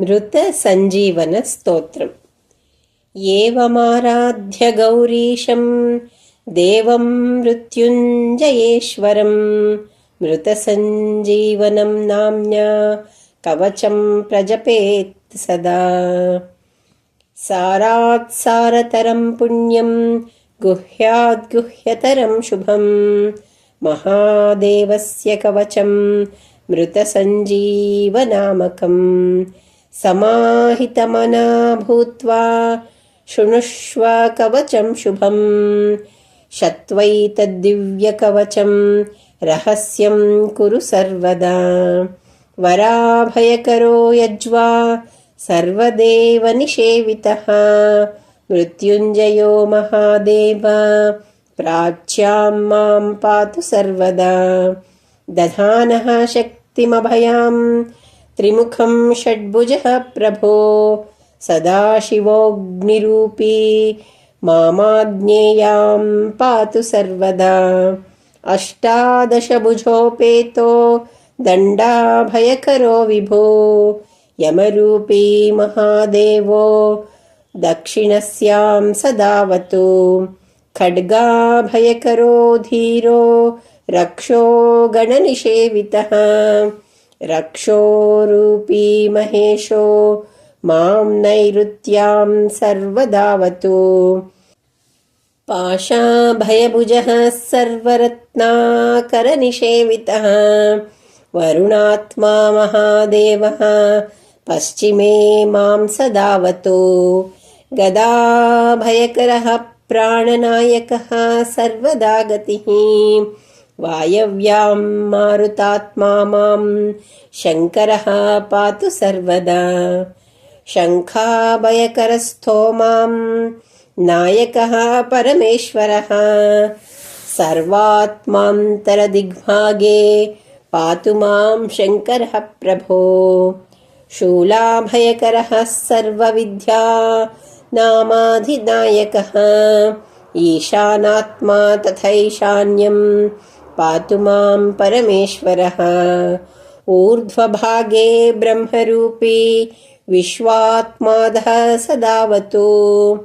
मृतसञ्जीवनस्तोत्रम्। एवमाराध्य गौरीशं देवं मृत्युञ्जयेश्वरं मृतसञ्जीवनं नाम्ना कवचं प्रजपेत् सदा। सारात्सारतरं पुण्यं गुह्याद्गुह्यतरं शुभं महादेवस्य कवचं मृतसञ्जीवनामकम् समाहितमना भूत्वा शृणुष्व कवचं शुभम् शत्वैतद्दिव्यकवचं रहस्यं कुरु सर्वदा। वराभयकरो यज्वा सर्वदेवनिषेवितः मृत्युञ्जयो महादेव प्राच्यां मां पातु सर्वदा। दधानः शक्तिमभयां त्रिमुखं षड्भुजः प्रभो। सदाशिवोऽग्निरूपी मामाज्ञेयां पातु सर्वदा। अष्टादशभुजोपेतो दण्डाभयकरो विभो। यमरूपी महादेवो दक्षिणस्यां सदावतु। खड्गाभयकरो धीरो रक्षो गणनिषेवितः रक्षोरूपी महेशो मां नैऋत्यां सर्वदावतु। पाशाभयभुजः सर्वरत्नाकरनिषेवितः वरुणात्मा महादेवः पश्चिमे मां सदावतु। गदाभयकरः प्राणनायकः सर्वदा गतिः वायव्यां मारुतात्मा मां शङ्करः पातु सर्वदा। शङ्खाभयकरस्थो मां नायकः परमेश्वरः। सर्वात्मान्तरदिग्भागे पातु मां शङ्करः प्रभो। शूलाभयकरः सर्वविद्या नामाधिनायकः। ईशानात्मा तथैशान्यं पातु मां परमेश्वरः। ऊर्ध्वभागे ब्रह्मरूपी विश्वात्मादः सदावतु।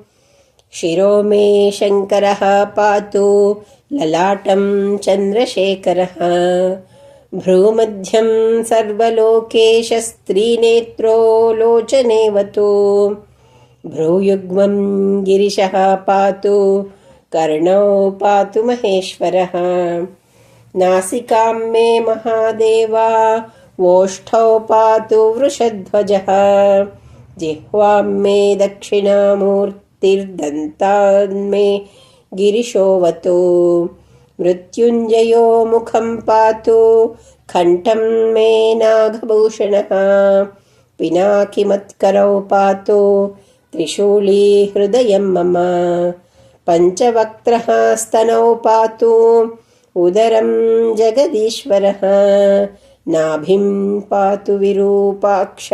शिरो मे शङ्करः पातु ललाटं चन्द्रशेखरः। भ्रूमध्यं सर्वलोकेशस्त्रीनेत्रो लोचनेवतु भ्रूयुग्मं गिरिशः पातु कर्णौ पातु महेश्वरः नासिकां मे महादेवा वोष्ठौ पातु वृषध्वजः। जिह्वां मे दक्षिणामूर्तिर्दन्तान्मे गिरिशोऽवतु। मृत्युञ्जयो मुखं पातु कण्ठं मे नागभूषणः। पिनाकिमत्करौ पातु त्रिशूली हृदयं मम। पञ्चवक्त्रः स्तनौ पातु उदरं जगदीश्वरः। नाभिं पातु विरूपाक्ष,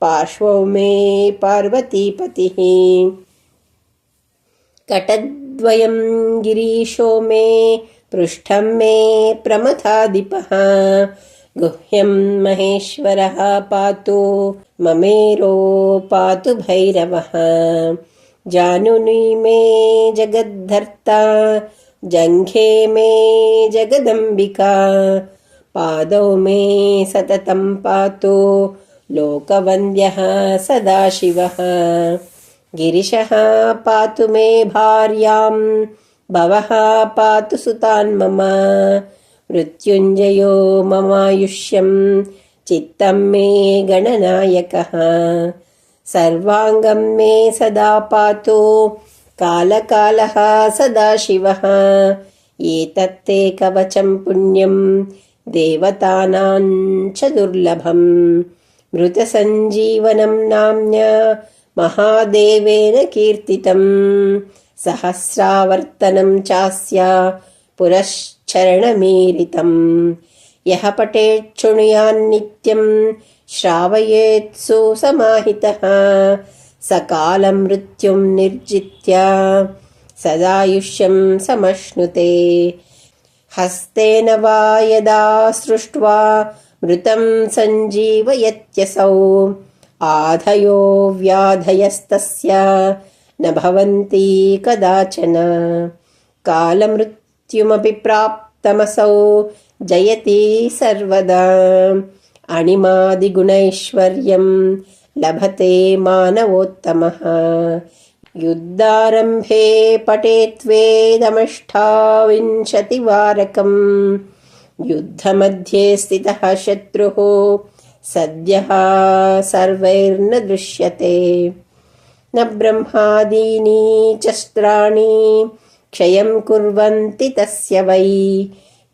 पार्श्वौ मे पार्वतीपतिः। कटद्वयं गिरीशो मे, पृष्ठं मे प्रमथाधिपः गुह्यं महेश्वरः पातु, ममेरो पातु भैरवः। जानुनी मे जगद्धर्ता जङ्घे मे जगदम्बिका पादौ मे सततं पातु लोकवन्द्यः सदाशिवः। गिरिशः पातु मे भार्यां भवः पातु सुतान् मम। मृत्युञ्जयो ममायुष्यं चित्तं मे गणनायकः। सर्वाङ्गं मे सदा पातु कालकालः सदाशिवः। एतत्ते कवचं पुण्यं देवतानां च दुर्लभम्। मृतसञ्जीवनं नाम्न्या महादेवेन कीर्तितम्। सहस्रावर्तनं चास्या पुरश्चरणमीरितम् यः पठेत् शृणुयान्नित्यं श्रावयेत्सु समाहितः सकालं मृत्युं निर्जित्य सदायुष्यं समश्नुते। हस्तेन वा यदा सृष्ट्वा मृतं सञ्जीवयत्यसौ आधयो व्याधयस्तस्य न भवन्ति कदाचन। कालमृत्युमपि प्राप्तमसौ जयति सर्वदा। अणिमादिगुणैश्वर्यं लभते मानवोत्तमः। युद्धारम्भे पठेत्वेदमष्टाविंशतिवारकम् युद्धमध्ये स्थितः शत्रुः। सद्यः सर्वैर्न दृश्यते। न ब्रह्मादीनि शस्त्राणि क्षयं कुर्वन्ति तस्य वै।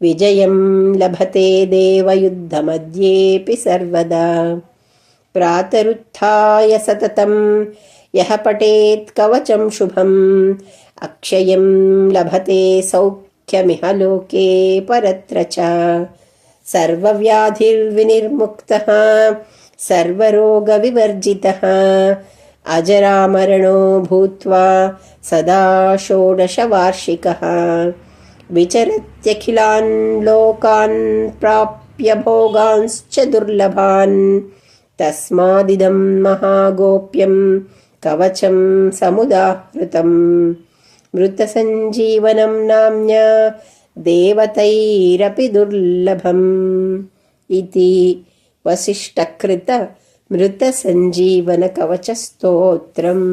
विजयं लभते देवयुद्धमध्येऽपि सर्वदा प्रातरुत्थाय सततं यः पठेत् कवचं शुभम्। अक्षयं लभते सौख्यमिह लोके परत्र च। सर्वव्याधिर्विनिर्मुक्तः सर्वरोगविवर्जितः। अजरामरणो भूत्वा सदा षोडशवार्षिकः। विचरत्यखिलान् लोकान् प्राप्य भोगांश्च दुर्लभान् तस्मादिदं महागोप्यं कवचं समुदाहृतम् मृतसञ्जीवनं नाम्न्या देवतैरपि दुर्लभम् इति वसिष्ठकृत मृतसञ्जीवनकवचस्तोत्रम्